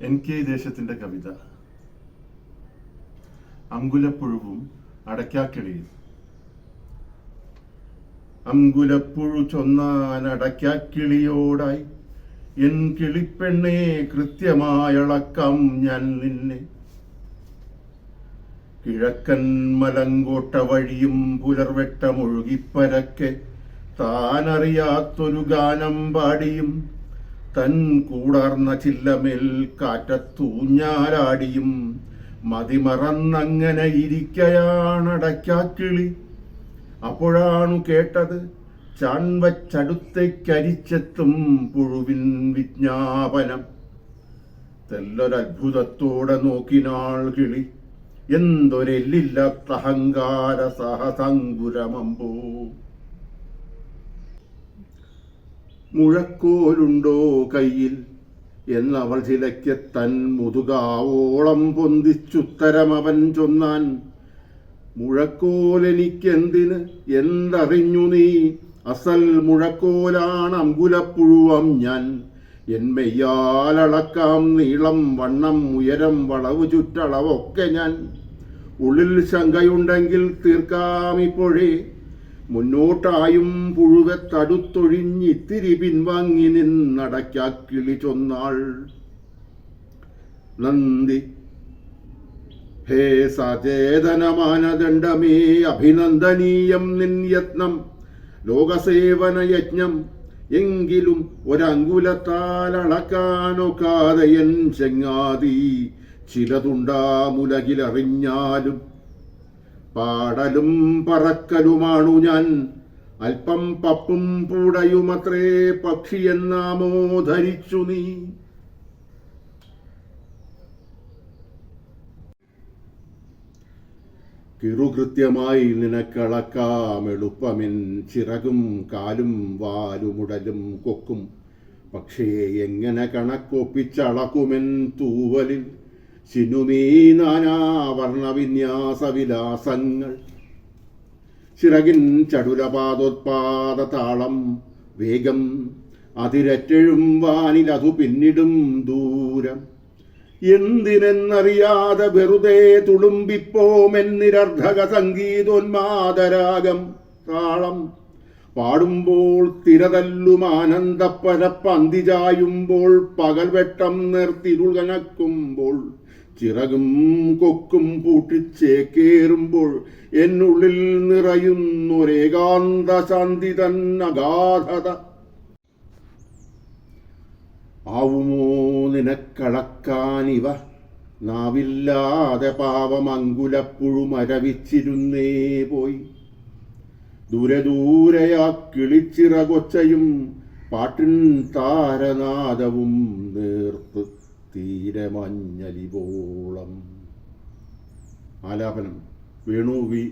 N K ദേശത്തിന്റെ കവിത. അങ്കുലപ്പുഴുവും അടയ്ക്കാക്കിളിയും അങ്കുലപ്പുഴു ചൊന്നാൻ അടയ്ക്കാക്കിളിയോടായി. N കിളിപ്പെണ്ണെ കൃത്യമായളക്കം ഞാൻ നിന്നെ. കിഴക്കൻ മലങ്കോട്ട വഴിയും പുലർവെട്ടമൊഴുകിപ്പരക്കെ താനറിയാത്തൊരു ഗാനം പാടിയും തൻ കൂടാർന്ന ചില്ലമേൽ കാറ്റത്തൂഞ്ഞാലാടിയും മതിമറന്നങ്ങനെ ഇരിക്കയാണടയ്ക്കാക്കിളി. അപ്പോഴാണു കേട്ടത് ചാൺവച്ചടുത്തേക്കരിച്ചെത്തും പുഴുവിൻ വിജ്ഞാപനം. തെല്ലൊരത്ഭുതത്തോടെ നോക്കിനാൾ കിളി. എന്തൊരെല്ലില്ലാത്ത അഹങ്കാര സഹസങ്കുരമമ്പോ മുഴക്കോലുണ്ടോ കയ്യിൽ? എന്നവൾ ചിലയ്ക്ക് തൻ മുതുകാവോളം പൊന്തിച്ചുത്തരമവൻ ചൊന്നാൻ മുഴക്കോലെനിക്കെന്തിന്? എന്തറിഞ്ഞു നീ? അസൽ മുഴക്കോലാണ് അങ്കുലപ്പുഴുവം ഞാൻ. എന്മയ്യാലളക്കാം നീളം വണ്ണം ഉയരം വളവ് ചുറ്റളവൊക്കെ ഞാൻ. ഉള്ളിൽ ശങ്കയുണ്ടെങ്കിൽ തീർക്കാം ഇപ്പോഴേ. മുന്നോട്ടായും പുഴുവെ തടുത്തൊഴിഞ്ഞിത്തിരി പിൻവാങ്ങി നിന്നടയ്ക്കാക്കിളി ചൊന്നാൾ. നന്ദി. ഹേ സചേതന മാനദണ്ഡമേ അഭിനന്ദനീയം നിൻ യത്നം. ലോകസേവന യജ്ഞം എങ്കിലും ഒരങ്കുലത്താൽ അളക്കാനൊക്കാതെ എൻ ചെങ്ങാതി ചിലതുണ്ടാമുലകിലറിഞ്ഞാലും പാടലും പറക്കലുമാണു ഞാൻ. അല്പം പപ്പും പൂടയുമത്രേ പക്ഷിയെന്നാമോ ധരിച്ചു നീ. കിറുകൃത്യമായി നിനക്കളക്കാം എളുപ്പമെൻ ചിറകും കാലും വാലുമുടലും കൊക്കും. പക്ഷേ എങ്ങനെ കണക്കൊപ്പിച്ചളക്കുമെൻ തൂവലിൽ? സിനുമീ നാനാവർണവിന്യാസവിലാസങ്ങൾ ചിറകിൻ ചടുലപാദോത്പാദ താളം വേഗം അതിരറ്റഴും വാനിലതു പിന്നിടും ദൂരം. എന്തിനെന്നറിയാതെ വെറുതെ തുളുമ്പിപ്പോമെന്നിരർദ്ധക സംഗീതോന്മാദരാഗം താളം. പാടുമ്പോൾ തിരതല്ലും ആനന്ദപ്പരപ്പന്തിചായുമ്പോൾ പകൽവെട്ടം പകൽ വെട്ടം നിർത്തിരുൾ കനക്കുമ്പോൾ ചിറകും കൊക്കും പൂട്ടിച്ചേക്കേറുമ്പോൾ എന്നുള്ളിൽ നിറയുന്നൊരേകാന്ത ശാന്തി തന്നഗാധത ആവുമോ നിനക്കളക്കാനിവ? നാവില്ലാതെ പാവമങ്കുലപ്പുഴു മരവിച്ചിരുന്നേ പോയി. ദൂരെ കിളിച്ചിറകൊച്ചയും പാട്ടിൻ താരനാദവും നേർത്ത് തീരെ മഞ്ഞലിവോളം ആലാപനം വേണു വി